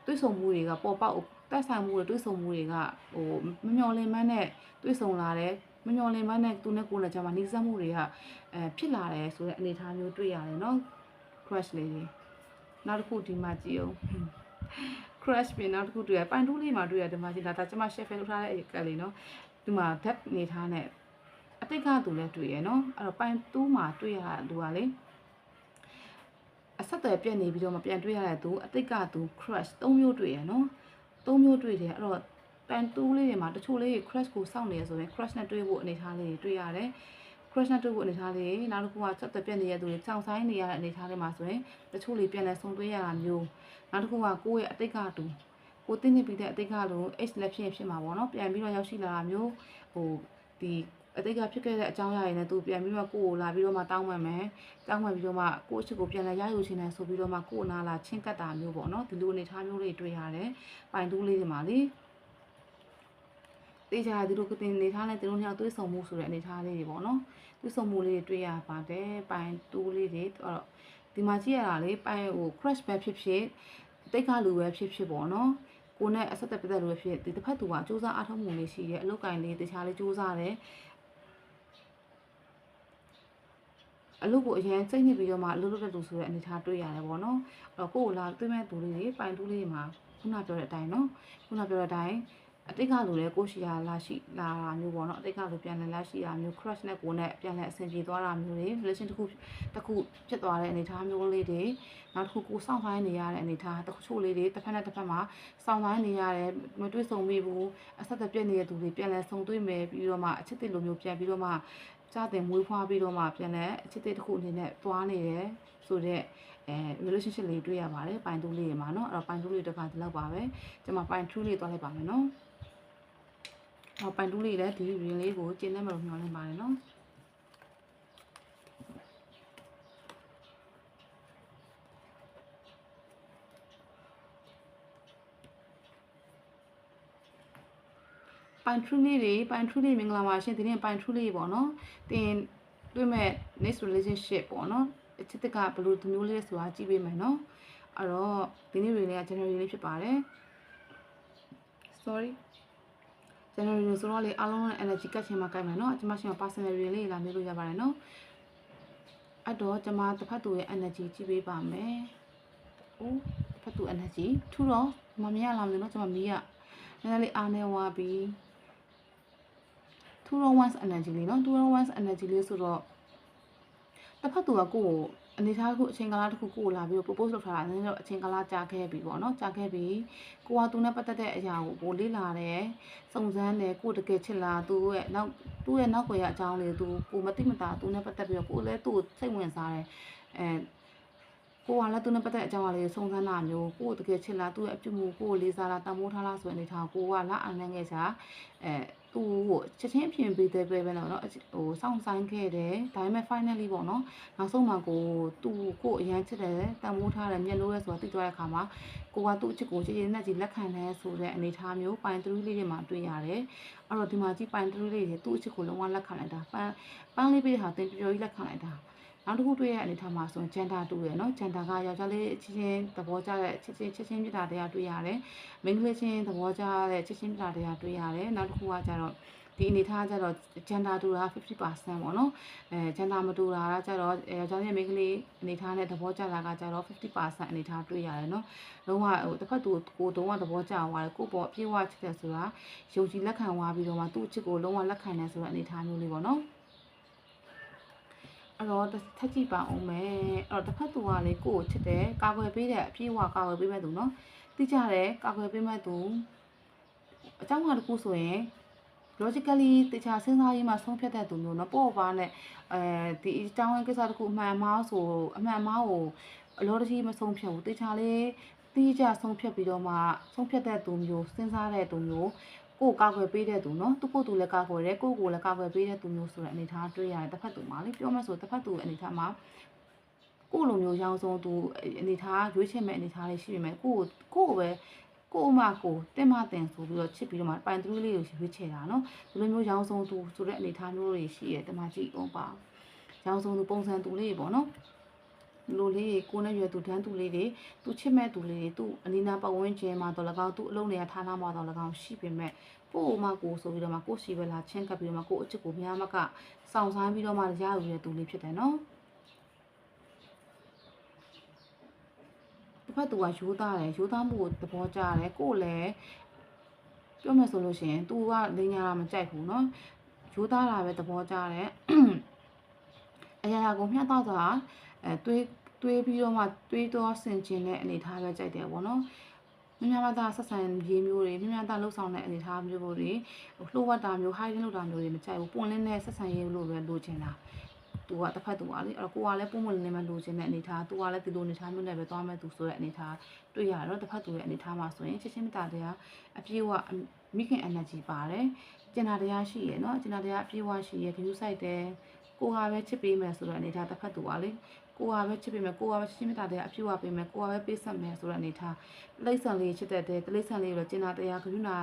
တွေးဆုံမှုတွေကပေါ်ပေါက်တက်ဆိုင်မှုတွေတွေးဆုံမှုတွေကဟိုမမျော်လင့်မန်းနဲ့တွေးဆုံလာတယ်မမျော်လင့်မန်းနဲ့သူနဲ့ကိုယ်နဲ့ကြာမှာနှီးစပ်မှုတွေကအဲဖြစ်လာတယ်ဆိုတဲ့အနေအထားမျိုးတွေ့ရတယ်နော် crush လေးတွေနောက်တစ်ခုဒီမှာကြည့်အောင် crash ပြင်နောက်တစ်ခုတွေ့ရပိုင်တူးလေးမှာတွေ့ရဒီမှာကြည့်ဒါဒါကျွန်မ share လုပ်ထားတဲ့ကလေးနော်ဒီမှာ depth နေထားနဲ့အတိတ်ကသူလည်းတွေ့ရနော်အဲ့တော့ပိုင်တူးမှာတွေ့ရတာသူကလေအဆက်အသွယ်ပြတ်နေပြီးတော့မပြန်တွေ့ရတဲ့သူအတိတ်ကသူ crash ၃မျိုးတွေ့ရနော်၃မျိုးတွေ့တယ်အဲ့တော့ပန်တူးလေးတွေမှာတချို့လေး crash ကိုစောင့်နေရဆိုရင် crash နဲ့တွေ့ဖို့အနေထားလေးတွေတွေ့ရတယ် crash နဲ့တွေ့ဖို့အနေထားလေးနောက်တစ်ခုကဆက်သွယ်ပြတ်နေတဲ့သူတွေစောင့်ဆိုင်နေရတဲ့အနေထားတွေမှာဆိုရင်တချို့လေးပြန်လဲဆုံတွေ့ရတာမျိုးနောက်တစ်ခုကကိုယ့်ရဲ့အတိတ်ကတူကိုသိနေပြီးတဲ့အတိတ်ကလို H လည်းဖြစ်ဖြစ်မှာပေါ့နော်ပြန်ပြီးတော့ရောက်ရှိလာတာမျိုးဟိုဒီအတိတ်ကဖြစ်ခဲ့တဲ့အကြောင်းအရာတွေနဲ့သူပြန်ပြီးတော့ကိုယ့်ကိုလာပြီးတော့မှတောင်းပန်မယ်တောင်းပန်ပြီးတော့မှကိုယ့်အချစ်ကိုပြန်လဲရယူချင်တယ်ဆိုပြီးတော့မှကိုယ့်အနာလာချင်းကပ်တာမျိုးပေါ့နော်ဒီလိုအနေထားမျိုးတွေတွေ့ရတယ်ပိုင်တူးလေးတွေမှာလေ တေးကြသူတို့ကတင်နေထားလဲသူတို့ညောက်သွေးဆုံမှုဆိုတဲ့အနေထားလေးတွေပေါ့နော်သွေးဆုံမှုလေးတွေတွေ့ရပါတယ်ပိုင်တူးလေးတွေအဲ့တော့ဒီမှာကြည့်ရတာလေပိုင်ဟို crash ပဲဖြစ်ဖြစ်တိတ်ခါလူပဲဖြစ်ဖြစ်ပေါ့နော်ကိုနဲ့အဆက်သက်ပြသက်လို့ဖြစ်ဒီတစ်ဖက်သူကစူးစမ်းအားထုတ်မှုလေးရှိတယ်အလုတ်ကင်လေးတခြားလေးစူးစမ်းတယ်အလုပ်ကိုအရင်စိတ်ညစ်ပြီးတော့မှအလုပ်လုပ်တဲ့သူဆိုတဲ့အနေထားတွေ့ရတယ်ပေါ့နော်အဲ့တော့ကိုယ်ကိုလာတွေ့မဲ့သူလေးတွေပိုင်တူးလေးတွေမှာခုနပြောတဲ့အတိုင်းနော်ခုနပြောတဲ့အတိုင်း အတိတ်ကလိုလဲကိုရှိရလာရှိလာတာမျိုးပေါ့နော်အတိတ်ကလိုပြန်လည်လာရှိတာမျိုး crush နဲ့ကိုနဲ့ပြန်လည်အဆင်ပြေသွားတာမျိုးတွေ relation တစ်ခုတစ်ခုဖြစ်သွားတဲ့အနေအထားမျိုးလေးတွေနောက်တစ်ခုကိုစောင့်ဆိုင်နေရတဲ့အနေအထားတစ်ချို့လေးတွေတစ်ဖက်နဲ့တစ်ဖက်မှာစောင့်ဆိုင်နေရတယ်မတွေ့ဆုံမိဘူးအဆက်သက်ပြည့်နေတဲ့သူတွေပြန်လည်ဆုံတွေ့မယ်ပြီးတော့မှအချစ်တစ်လိုမျိုးပြန်ပြီးတော့မှစတင်မွေးဖွားပြီးတော့မှပြန်လဲအချစ်တစ်တစ်ခုအနေနဲ့တွားနေတယ်ဆိုတော့အဲ relationship လေးတွေ့ရပါတယ်ပိုင်တူးလေးတွေမှာเนาะအဲ့တော့ပိုင်တူးလေးတစ်ခါဒီလောက်ပါပဲကျွန်မပိုင်ထူးလေးတွားလိုက်ပါမယ်เนาะ ဟောပိုင်တူးလေးလည်းဒီ ring လေးကိုကျင်းလက်မလို့မျောလင်းပါတယ်နော်ပိုင်ထူးလေးတွေပိုင်ထူးလေးမင်္ဂလာပါရှင်ဒီနေ့ပိုင်ထူးလေးပေါ့နော်တင်တွေ့မဲ့ next relationship ပေါ့နော်အချစ်တကဘယ်လိုသူမျိုးလေးဆိုတာကြည့်ပေးမယ်နော်အဲ့တော့ဒီနေ့ relay က general လေးဖြစ်ပါတယ် sorry January ဆိုတော့လေအားလုံးရဲ့ energy ကတ်ချင်မှာကြိုက်မယ်နော်ကျွန်မရှိမှာ personal reading လေးလာမျိုးလို့ရပါတယ်နော်အဲ့တော့ကျွန်မတစ်ဖက်သူရဲ့ energy ကြည့်ပေးပါမယ်။အိုးတစ်ဖက်သူ energy ထူတော့မမရလာမလို့နော်ကျွန်မမီးရနည်းနည်းလေးအားနေဝါပြီး2 round once energy လေးနော်2 round once energy လေးဆိုတော့တစ်ဖက်သူကကိုယ့်ကို အနေထားခုအချိန်ကာလတစ်ခုကိုလာပြီးတော့ propose လုပ်ထားတာနည်းနည်းတော့အချိန်ကာလကြာခဲ့ပြီပေါ့နော်ကြာခဲ့ပြီကိုကသူနဲ့ပတ်သက်တဲ့အရာကိုပိုလေးလာတယ်စုံစမ်းတယ်ကိုတကယ်ချစ်လားသူရဲ့နောက်သူ့ရဲ့နောက်ွယ်ရအကြောင်းလေးသူကိုမသိမသာသူနဲ့ပတ်သက်ပြီးတော့ကိုလည်းသူ့ကိုစိတ်ဝင်စားတယ်အဲကိုကလည်းသူနဲ့ပတ်သက်အကြောင်းအရာလေးစုံစမ်းတာမျိုးကိုကိုတကယ်ချစ်လားသူ့ရဲ့အပြုမှုကိုကိုလေးစားလားတန်ဖိုးထားလားဆိုတဲ့အနေထားကိုကလာအနမ်းခဲ့ချာအဲ သူ့ကိုချက်ချင်းအပြင်ပေးတဲ့ပဲပဲတော့နော်ဟိုစောင့်ဆိုင်ခဲ့တယ်ဒါပေမဲ့ finally ပေါ့နော်နောက်ဆုံးမှကိုသူ့ကိုအရန်ချစ်တယ်တန်ဖိုးထားတယ်မျက်လုံးရဲဆိုတာသိသွားတဲ့အခါမှာကိုကသူ့အချစ်ကိုချစ်ချစ်နဲ့ကြီးလက်ခံတယ်ဆိုတဲ့အနေထားမျိုးပိုင်သလူးလေးတွေမှာတွေ့ရတယ်အဲ့တော့ဒီမှာကြီးပိုင်သလူးလေးတွေသူ့အချစ်ကိုလုံးဝလက်ခံလိုက်တာပန်းပန်းလေးပေးတဲ့ဟာတင်ပြောကြီးလက်ခံလိုက်တာ နောက်တစ်ခုတွေ့ရတဲ့အနေထားမှာဆိုဂျန်တာတူရယ်နော်ဂျန်တာကယောက်ျားလေးချင်းချင်းသဘောကျတဲ့ချစ်ချင်းချစ်ချင်းမြတ်တာတရားတွေ့ရတယ်မိန်းကလေးချင်းသဘောကျတဲ့ချစ်ချင်းမြတ်တာတရားတွေ့ရတယ်နောက်တစ်ခုကကျတော့ဒီအနေထားကျတော့ဂျန်တာတူတာ50%ပေါ့နော်အဲဂျန်တာမတူတာကကျတော့ယောက်ျားလေးမိန်းကလေးအနေထားနဲ့သဘောကျတာကကျတော့50%အနေထားတွေ့ရတယ်နော်လုံးဝဟိုတစ်ဖက်သူကိုတုံးကသဘောကျသွားတယ်ကိုပေါ့အပြည့်ဝချစ်တယ်ဆိုတာယုံကြည်လက်ခံသွားပြီးတော့မှသူ့အချစ်ကိုလုံးဝလက်ခံတယ်ဆိုတဲ့အနေထားမျိုးလေးပေါ့နော် အဲ့တော့ထက်ကြည့်ပါအောင်မယ်အဲ့တော့တစ်ဖက်သူကလေကိုယ့်ကိုချစ်တယ်ကာကွယ်ပေးတဲ့အပြည့်အဝကာကွယ်ပေးမဲ့သူနော်သိကြတယ်ကာကွယ်ပေးမဲ့သူအကြောင်းဟာတစ်ခုဆိုရင် logically တခြားစဉ်းစားရေးမှာဆုံးဖြတ်တဲ့သူမျိုးနော်ပေါ့ပါနဲ့အဲဒီအကြောင်းကိစ္စတစ်ခုအမှန်အမှားဆိုအမှန်အမှားကိုအလိုတကြီးမဆုံးဖြတ်ဘူးတခြားလေးတိကျဆုံးဖြတ်ပြီးတော့မှဆုံးဖြတ်တဲ့သူမျိုးစဉ်းစားတဲ့သူမျိုး ကိုကာကွယ်ပေးတဲ့သူနော်သူကိုသူလည်းကာကွယ်တယ်ကိုကိုလည်းကာကွယ်ပေးတဲ့သူမျိုးဆိုတဲ့အနေထားတွေ့ရတယ်တစ်ဖက်သူမှာလေပြောမယ်ဆိုတစ်ဖက်သူအနေထားမှာကိုလိုမျိုးရောင်းဆုံးသူအနေထားရွေးချယ်မဲ့အနေထားလေးရှိပေမဲ့ကိုကိုကိုပဲကိုအမကိုတင်မတင်ဆိုပြီးတော့ချစ်ပြီးတော့မှပိုင်သူလေးကိုရွေးချယ်တာနော်ဒီလိုမျိုးရောင်းဆုံးသူဆိုတဲ့အနေထားမျိုးတွေရှိရတယ်တမကြည့်အောင်ပါရောင်းဆုံးသူပုံစံသူလေးပေါ့နော် လိုလေးကိုနဲ့ရွယ်သူတန်းသူလေးတွေသူချစ်မဲ့သူလေးတွေသူအနီးနားပတ်ဝန်းကျင်မှာတော့၎င်းသူအလုံးတွေကဌာနမှာတော့၎င်းရှိပေမဲ့ကို့အမကိုဆိုပြီးတော့မှကို့ရှိပဲလာချင်းကပ်ပြီးတော့မှကို့အချစ်ကိုများမကစောင့်ဆိုင်းပြီးတော့မှရယူရတဲ့သူလေးဖြစ်တယ်နော်တစ်ဖက်သူကရိုးသားတယ်ရိုးသားမှုကိုသဘောကျတယ်ကို့လည်းပြောမယ်ဆိုလို့ရှိရင် तू ကလင်းညာတာမကြိုက်ဘူးเนาะရိုးသားတာပဲသဘောကျတယ်အရာရာကိုမျှတစွာ အဲတွေးတွေးပြီးတော့မှတွေးတော့ဆင်ကျင်တဲ့အနေထားပဲကြိုက်တယ်ပေါ့နော်မြမတာဆက်ဆံရေးမျိုးတွေမြမတာလှုပ်ဆောင်တဲ့အနေထားမျိုးတွေလှုပ်ဝတ်တာမျိုး hiding လုပ်တာမျိုးတွေမကြိုက်ဘူးပွင့်လင်းတဲ့ဆက်ဆံရေးလို့ပဲလိုချင်တာသူကတစ်ဖက်သူကလေအဲ့တော့ကိုကလည်းပုံမှန်လေးမှလိုချင်တဲ့အနေထားသူကလည်းဒီလိုအနေထားမျိုးနဲ့ပဲသွားမယ်သူဆိုတဲ့အနေထားတွေ့ရတော့တစ်ဖက်သူရဲ့အနေထားမှာဆိုရင်ချစ်ချင်းမြတ်တရားအပြည့်အဝမိခင် energy ပါတယ်ကျင်နာတရားရှိရယ်နော်ကျင်နာတရားအပြည့်အဝရှိရယ် view site တယ်ကိုကပဲချစ်ပေးမယ်ဆိုတဲ့အနေထားတစ်ဖက်သူကလေ ကိုကပဲချစ်ပေးမယ်ကိုကပဲချစ်မြတ်တရားအပြည့်အဝပေးမယ်ကိုကပဲပေးဆက်မယ်ဆိုတဲ့အနေထားတိရစ္ဆာန်လေးချစ်တဲ့တဲ့တိရစ္ဆာန်လေးတော့ကျင်နာတရားကရုဏာ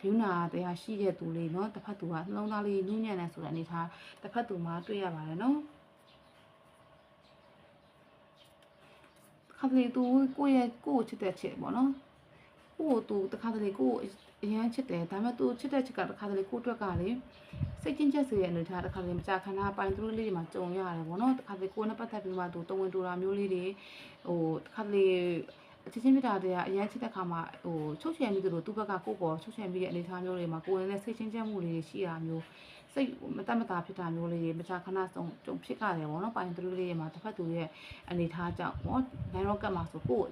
ကရုဏာတရားရှိတဲ့သူလေးနော်တစ်ဖက်သူကနှလုံးသားလေးညှိညံ့တယ်ဆိုတဲ့အနေထားတစ်ဖက်သူမှာတွေ့ရပါတယ်နော်ခါတလေသူကိုယ့်ရဲ့ကိုယ့်ကိုချစ်တဲ့ချစ်ပေါ့နော်ကိုယ့်ကိုသူတခါတလေကိုယ့်အရန်ချစ်တယ်ဒါပေမဲ့သူချစ်တဲ့ချစ်ကတခါတလေကိုယ့်အတွက်ကလေစိတ်ကျဉ်ချက်စေတဲ့အနေထားတခါတလေမကြခဏပိုင်သူတို့လေးတွေမှာကြုံရတယ်ပေါ့နော်တခါတလေကိုယ်နဲ့ပတ်သက်ပြီးမှသူတဝင်တူတာမျိုးလေးတွေဟိုတခါတလေအချင်းချင်းမြတ်တာတွေကအရန်ချစ်တဲ့ခါမှာဟိုချုပ်ချယ်မိသလိုသူ့ဘက်ကကိုယ့်ပေါ်ချုပ်ချယ်မိတဲ့အနေထားမျိုးတွေမှာကိုယ်နဲ့စိတ်ချင်းချက်မှုတွေရှိတာမျိုးစိတ်မတတ်မတာဖြစ်တာမျိုးလေးတွေမကြခဏဆုံးကြုံဖြစ်ကြတယ်ပေါ့နော်ပိုင်သူတို့လေးတွေမှာတစ်ဖက်သူရဲ့အနေထားကြောင့်ပေါ့နိုင်ရော့ကတ်မှာဆိုကိုယ်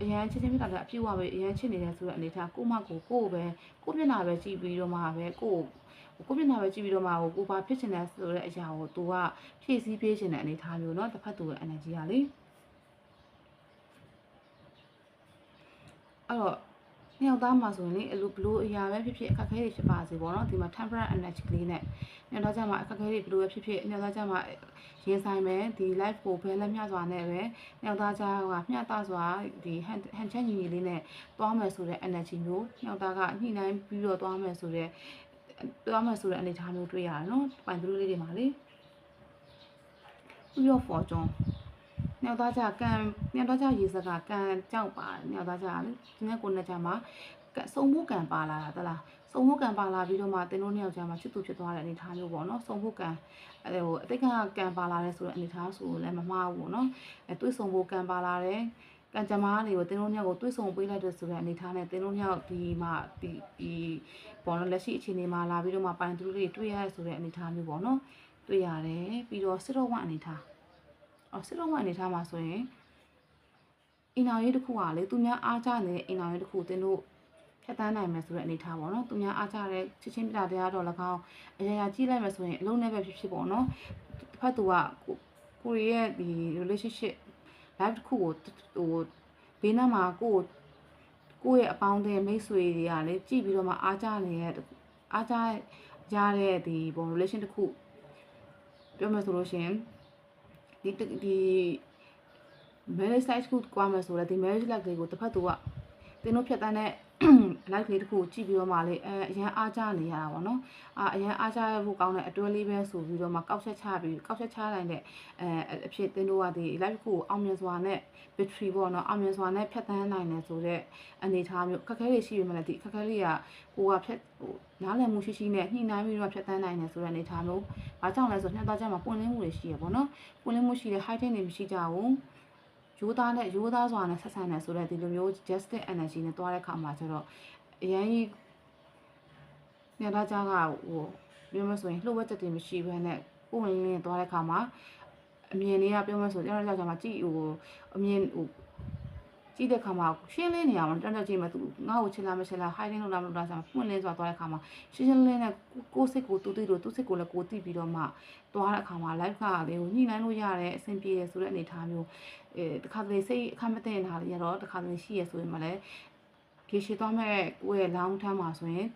အရန်ချစ်ချင်းမြတ်တာတွေအပြည့်အဝပဲအရန်ချစ်နေတယ်ဆိုတဲ့အနေထားကိုမကိုကိုပဲကိုမျက်နှာပဲကြည့်ပြီးတော့မှပဲကို ကိုမျက်နှာပဲကြည့်ပြီးတော့မှကိုကိုဘာဖြစ်ချင်လဲဆိုတဲ့အရာကို तू ကဖြည့်ဆည်းပေးချင်တဲ့အနေထားမျိုးเนาะတစ်ဖက်သူရဲ့ energy ကလေအဲ့တော့နှစ်ယောက်သားမှာဆိုရင်လေအလိုဘလို့အရာပဲဖြစ်ဖြစ်အခက်အခဲတွေဖြစ်ပါစေပေါ့နော်ဒီမှာ temperate energy လေးနဲ့နှစ်ယောက်သားကြမှာအခက်အခဲတွေဘလို့ပဲဖြစ်ဖြစ်နှစ်ယောက်သားကြမှာရင်ဆိုင်မယ်ဒီ life ကိုဘယ်လက်မျှစွာနဲ့ပဲနှစ်ယောက်သားကြကမျှတစွာဒီဟန်ဟန်ချက်ညီညီလေးနဲ့သွားမယ်ဆိုတဲ့ energy မျိုးနှစ်ယောက်သားကညှိနှိုင်းပြီးတော့သွားမယ်ဆိုတဲ့ သွားမယ်ဆိုတဲ့အနေအထားမျိုးတွေ့ရတယ်နော်ပိုင်သူလေးတွေမှာလေပြီးတော့ fortune ညောက်သားကြကံညောက်သားကြရေစကကံကြောက်ပါညောက်သားကြလေဒီနေ့ကိုနှစ်ကြမှာစုံမှုကံပါလာတာတလားစုံမှုကံပါလာပြီးတော့မှတင်းတို့နှစ်ယောက်ကြမှာချစ်သူဖြစ်သွားတဲ့အနေထားမျိုးပေါ့နော်စုံမှုကံအဲဟိုအတိတ်ကကံပါလာတဲ့ဆိုတဲ့အနေထားဆိုလည်းမမှားဘူးပေါ့နော်အဲတွေးဆုံဖို့ကံပါလာတဲ့ ကံကြမ္မာတွေကိုတင်းတို့ညောက်ကိုတွေးဆုံပေးလိုက်တဲ့ဆိုတဲ့အနေထားနဲ့တင်းတို့ညောက်ဒီမှာဒီဒီပေါ့နော်လက်ရှိအခြေအနေမှာလာပြီးတော့မှပိုင်သူတွေတွေ့ရတဲ့ဆိုတဲ့အနေထားမျိုးပေါ့နော်တွေ့ရတယ်ပြီးတော့စစ်တော်ဝအနေထားအော်စစ်တော့ဝအနေထားမှာဆိုရင်အင်နာရေးတစ်ခုကလေသူများအားကြနေတဲ့အိမ်နာရေးတစ်ခုတင်းတို့ဖြတ်တန်းနိုင်မယ်ဆိုတဲ့အနေထားပေါ့နော်သူများအားကြတဲ့ချစ်ချင်းပြတာတရားတော့၎င်းအရာရာကြည့်လိုက်မယ်ဆိုရင်အလုံးနဲ့ပဲဖြစ်ဖြစ်ပေါ့နော်တစ်ဖက်သူကကိုကိုရဲ့ဒီ relationship live တစ်ခုကိုဟိုဘေးနားမှာကိုယ့်ကိုယ့်ရဲ့အပေါင်းအသင်းမိတ်ဆွေတွေကလည်းကြည့်ပြီးတော့မှအားကြနေတဲ့အားကြရတဲ့ဒီပုံ relation တစ်ခုပြောမယ်ဆိုလို့ရှိရင်ဒီဒီ marriage site ကိုကွာမယ်ဆိုတော့ဒီ marriage life လေးကိုတစ်ဖက်သူကတင်းတို့ဖြတ်တန်းတဲ့ live လေးတစ်ခုကိုကြည့်ပြီးတော့မှလေအဲအရန်အားကြနေရတာပေါ့နော်အာအရန်အားကြရဖို့ကောင်းတဲ့အတွဲလေးပဲဆိုပြီးတော့မှကောက်ချက်ချပြီးကောက်ချက်ချနိုင်တဲ့အဲအဖြစ်တင်းတို့ကဒီ live တစ်ခုကိုအောင်မြင်စွာနဲ့ battery ပေါ့နော်အောင်မြင်စွာနဲ့ဖြတ်တန်းနိုင်တယ်ဆိုတော့အနေထားမျိုးခက်ခဲတွေရှိပြီမလားဒီခက်ခဲလေးကကိုကဖြတ်ဟိုနားလည်မှုရှိရှိနဲ့ညှိနှိုင်းပြီးတော့ဖြတ်တန်းနိုင်တယ်ဆိုတဲ့အနေထားမျိုးဘာကြောင့်လဲဆိုတော့ညှက်သားချက်မှာပွင့်လင်းမှုတွေရှိရပေါ့နော်ပွင့်လင်းမှုရှိတဲ့ high tech တွေမရှိကြဘူး ရိုးသားနဲ့ရိုးသားစွာနဲ့ဆက်ဆံတယ်ဆိုတော့ဒီလိုမျိုး justice energy နဲ့တွားတဲ့ခါမှာကျတော့အရင်ကြီးညသားကြားကဟိုပြောမဆိုရင်လှုပ်ဝက်ချက်တွေမရှိဘဲနဲ့ပုံဝင်လင်းတွားတဲ့ခါမှာအမြင်လေးကပြောမဆိုကျွန်တော်ကြောက်ကြမှာကြည့်ဟိုအမြင်ဟို ကြည့်တဲ့ခါမှာရှင်းလင်းနေရမှာတော်တော်ကြည့်မှသူငါ့ကိုချစ်လားမချစ်လား hiding လုပ်လားမလုပ်လားဆိုတော့ပွင့်လင်းစွာတွားတဲ့ခါမှာရှင်းရှင်းလင်းနဲ့ကိုယ်စိတ်ကိုတူတူလို့သူ့စိတ်ကိုလည်းကိုသိပြီးတော့မှတွားတဲ့အခါမှာ live ကလေးကိုညှိနှိုင်းလို့ရတယ်အဆင်ပြေတယ်ဆိုတဲ့အနေအထားမျိုးအဲတခါတလေစိတ်အခက်မသိနေတာတွေကတော့တခါတလေရှိရဆိုရင်မလဲရေရှည်သွားမဲ့ကိုယ့်ရဲ့ long term မှာဆိုရင်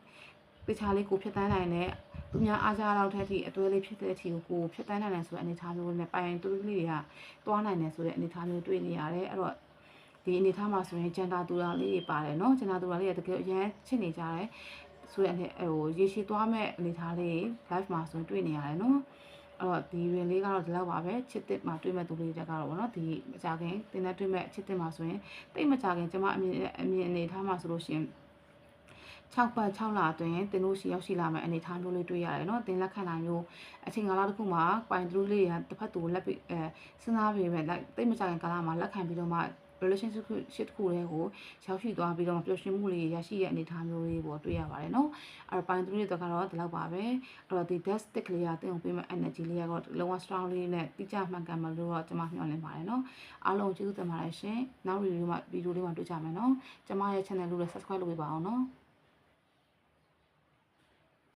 တခြားလေးကိုဖြတ်တန်းနိုင်တဲ့သူများအားကြတော့တဲ့အထိအတွဲလေးဖြစ်တဲ့အထိကိုကိုဖြတ်တန်းနိုင်တယ်ဆိုတဲ့အနေအထားမျိုးနဲ့ပိုင်တူတူလေးတွေကတွားနိုင်တယ်ဆိုတဲ့အနေအထားမျိုးတွေ့နေရတယ်အဲ့တော့ ဒီအနေအထားမှာဆိုရင်ဂျန်တာတူတာလေးတွေပါတယ်เนาะဂျန်တာတူတာလေးကတကယ်အရန်ချစ်နေကြတယ်ဆိုတဲ့အနေဟိုရေရှည်သွားမဲ့အနေအထားလေး live မှာဆိုရင်တွေ့နေရတယ်เนาะအဲ့တော့ဒီရင်လေးကတော့ဒီလောက်ပါပဲချစ်တစ်မှာတွေ့မဲ့သူလေးတွေကတော့ဗောနော်ဒီမကြခင်တင်တဲ့တွေ့မဲ့ချစ်တစ်မှာဆိုရင်တိတ်မကြခင်ကျမအမြင်အမြင်အနေထားမှာဆိုလို့ရှိရင်6ပတ်6လအတွင်းတင်လို့ရှိရောက်ရှိလာမယ့်အနေအထားမျိုးလေးတွေ့ရတယ်เนาะတင်လက်ခံနိုင်မျိုးအချိန်ကာလတစ်ခုမှာပိုင်သူလေးတွေကတစ်ဖက်သူလက်ပြီးအဲစဉ်းစားပြီးပဲလိုက်တိတ်မကြခင်ကာလမှာလက်ခံပြီးတော့မှ relationship တစ်ခုတည်းကိုရောက်ရှိသွားပြီးတော့ပျော်ရွှင်မှုလေးရရှိရဲ့အနေအထားမျိုးလေးပေါ့တွေ့ရပါတယ်နော်အဲ့တော့ပိုင်းသူတွေကတော့ဒီလောက်ပါပဲအဲ့တော့ဒီ desk stick လေးကတင်အောင်ပေးမဲ့ energy လေးကတော့လုံးဝ strong လေးနဲ့တိကျမှန်ကန်မလို့တော့ကျွန်မမျှော်လင့်ပါတယ်နော်အားလုံးကျေးဇူးတင်ပါတယ်ရှင်နောက် review မှာ video လေးမှာတွေ့ကြမယ်နော်ကျွန်မရဲ့ channel လေးကို subscribe လုပ်ပေးပါအောင်နော်